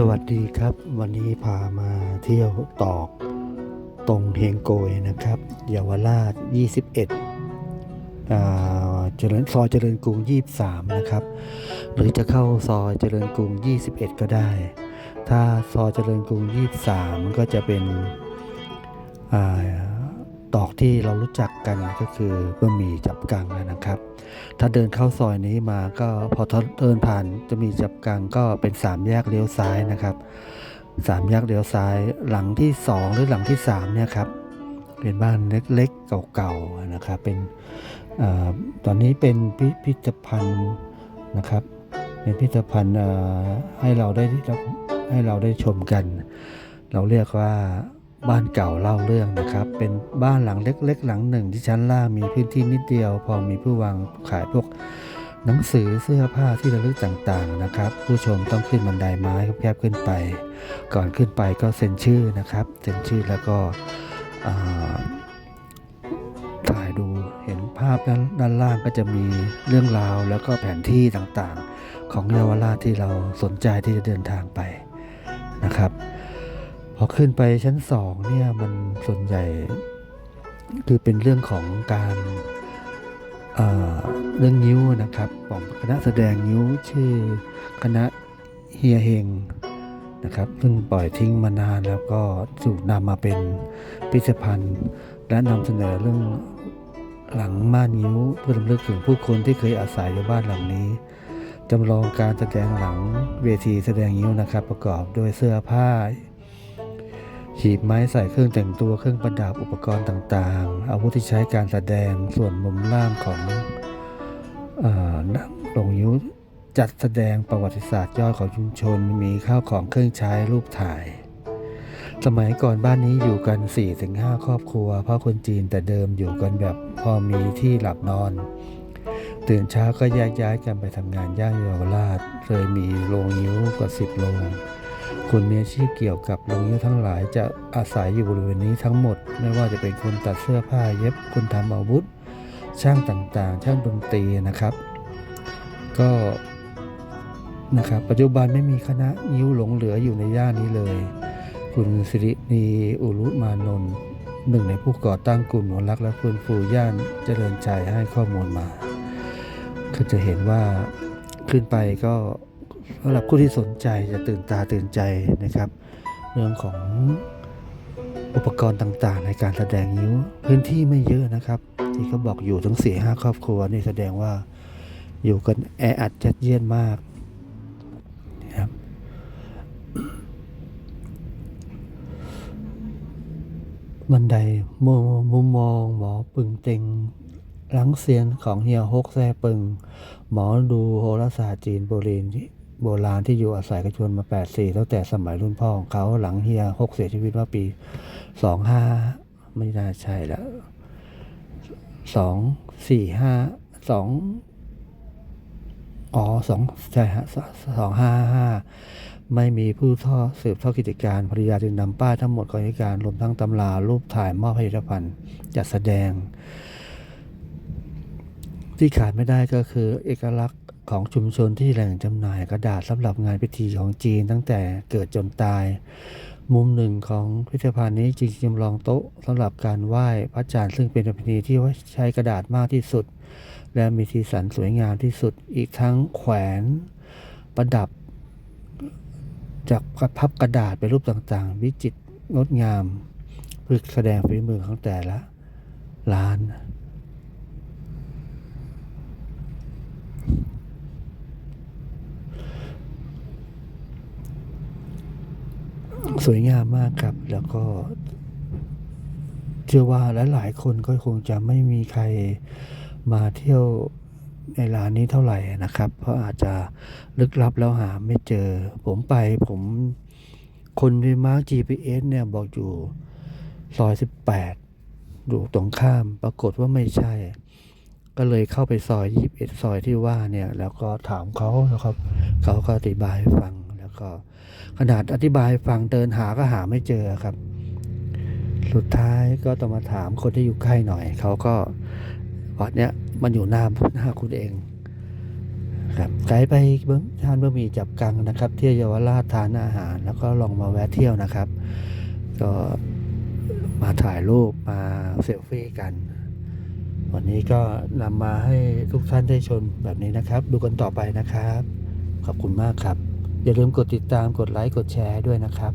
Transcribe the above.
สวัสดีครับ วันนี้พามาเที่ยวตอกตรงเฮงโกยนะครับเยาวราช 21อ่าเจริญซอยเจริญกรุง 23 นะครับ หรือจะเข้าซอยเจริญกรุง 21 ก็ได้ ถ้าซอยเจริญกรุง 23 ก็จะเป็นอ่าตอกที่เรารู้จักกันก็คือบะหมี่จับกังนะครับ ถ้าเดินเข้าซอยนี้มาก็พอเดินผ่านจะมีจับกังก็เป็นสามแยกเลี้ยวซ้ายนะครับสามแยกเลี้ยวซ้ายหลังที่สองหรือหลังที่สามเนี่ยครับเป็นบ้านเล็กๆเก่าๆนะครับเป็นอตอนนี้เป็นพิพิธภัณฑ์นะครับเป็นพิพิธภัณฑ์ให้เราได้ให้เราได้ชมกัน เราเรียกว่า บ้านเก่าเล่าเรื่องนะครับ เป็นบ้านหลังเล็ก ๆ หลังหนึ่งที่ชั้นล่างมีพื้นที่นิดเดียว พอมีผู้วางขายพวกหนังสือเสื้อผ้าที่ระลึกต่างๆนะครับ ผู้ชมต้องขึ้นบันไดไม้แคบๆขึ้นไป ก่อนขึ้นไปก็เซ็นชื่อนะครับเซ็นชื่อแล้วก็ถ่ายดูเห็นภาพด้านด้านล่างก็จะมีเรื่องราวแล้วก็แผนที่ต่างๆ ของเยาวราชที่เราสนใจที่จะเดินทางไปนะครับ พอขึ้นไปชั้นสองเนี่ยมันส่วนใหญ่คือเป็นเรื่องของการเเรื่องนิ้วนะครับของคณะแสดงนิ้วชื่อคณะเฮียเฮงนะครับซึ่งปล่อยทิ้งมานานแล้วก็ถูกนำมาเป็นพิพิธภัณฑ์ และนำเสนอเรื่องหลังม่านนิ้วเพื่อรำลึกถึงผู้คนที่เคยอาศัยอยู่บ้านหลังนี้จำลองการแสดงหลังเวทีแสดงนิ้วนะครับ ประกอบด้วยเสื้อผ้า หีบไม้ใส่เครื่องแต่งตัวเครื่องประดับอุปกรณ์ต่างๆ อาวุธที่ใช้การแสดงส่วนมุมล่างของอาหลงยิ้วจัดแสดงประวัติศาสตร์ย่อยของชุมชนมีข้าวของเครื่องใช้รูปถ่าย สมัยก่อนบ้านนี้อยู่กัน 4-5 ครอบครัว เพราะคนจีนแต่เดิมอยู่กันแบบพอมีที่หลับนอน ตื่นเช้าก็แยกย้ายกันไปทำงานย่างเยาวราช เคยมีโรงยิ้วกว่า 10 โรง คนมีอาชีพเกี่ยวกับโรงยิ้วทั้งหลายจะอาศัยอยู่บริเวณนี้ทั้งหมด ไม่ว่าจะเป็นคนตัดเสื้อผ้าเย็บคนทำอาวุธ ช่างต่างๆ ช่างดนตรีนะครับ ก็นะครับปัจจุบันไม่มีคณะยิ้วหลงเหลืออยู่ในย่านนี้เลย คุณสิรินีอุรุมานนท์หนึ่งในผู้ก่อตั้งกลุ่มหนวรักและฟื้นฟูย่านเจริญใจให้ข้อมูลมา ก็จะเห็นว่าขึ้นไปก็ สำหรับผู้ที่สนใจจะตื่นตาตื่นใจนะครับ เรื่องของอุปกรณ์ต่างๆ ในการแสดงนิ้วพื้นที่ไม่เยอะนะครับ ที่เขาบอกอยู่ถึงสี่ห้าครอบครัวนี่แสดงว่าอยู่กันแออัดจัดเยียนมากนะครับบันไดมุมมุมมอง หมอปึงเต็งหลังเซียนของเฮียฮกแซ่ปึง หมอดูโหราศาสตร์จีนโบราณที่ โบราณที่อยู่อาศัยกันชวนมาแปดสี่ตั้งแต่สมัยรุ่นพ่อของเขาหลังเฮียฮกเสียชีวิตว่าปีสองห้าไม่น่าใช่แล้วสองสี่ห้าสองอ๋อสองใช่ฮะสองห้าห้าไม่มีผู้ท่อสืบทอกิจการภรรยาจึงนำป้ายทั้งหมดของกิจการรวมทั้งตำรารูปถ่ายมอบผลิตภัณฑ์จัดแสดง ที่ขาดไม่ได้ก็คือเอกลักษณ์ ของชุมชนที่แหล่งจำหน่ายกระดาษสำหรับงานพิธีของจีนตั้งแต่เกิดจนตาย มุมหนึ่งของพิพิธภัณฑ์นี้จึงจำลองโต๊ะสำหรับการไหว้พระจันทร์ซึ่งเป็นประเพณีที่ใช้กระดาษมากที่สุด และมีสีสันสวยงามที่สุดอีกทั้งแขวนประดับ จากพับกระดาษเป็นรูปต่างๆ วิจิตรงดงามเพื่อแสดงฝีมือของแต่ละร้าน สวยงามมากครับ แล้วก็ เชื่อว่าหลายๆคนก็คงจะไม่มีใครมาเที่ยวในร้านนี้เท่าไหร่นะครับ เพราะอาจจะลึกลับแล้วหาไม่เจอ ผมไปผมคนที่มาร์ก GPS เนี่ยบอกอยู่ซอย 18 อยู่ตรงข้ามปรากฏว่าไม่ใช่ ก็เลยเข้าไปซอย 21 ซอยที่ว่าเนี่ย แล้วก็ถามเขานะครับ เขาก็อธิบายให้ฟัง ก็ขนาดอธิบายฟังเดินหาก็หาไม่เจอครับ สุดท้ายก็ต้องมาถามคนที่อยู่ใกล้หน่อย เขาก็วัดเนี้ยมันอยู่หน้าหน้าคุณเองครับไกด์ไปเบิ้งทานบะหมี่จับกังนะครับเที่ยวเยาวราชทานอาหาร แล้วก็ลองมาแวะเที่ยวนะครับ ก็มาถ่ายรูปมาเซลฟี่กัน วันนี้ก็นำมาให้ทุกท่านได้ชมแบบนี้นะครับ ดูกันต่อไปนะครับ ขอบคุณมากครับ อย่าลืมกดติดตามกดไลค์กดแชร์ด้วยนะครับ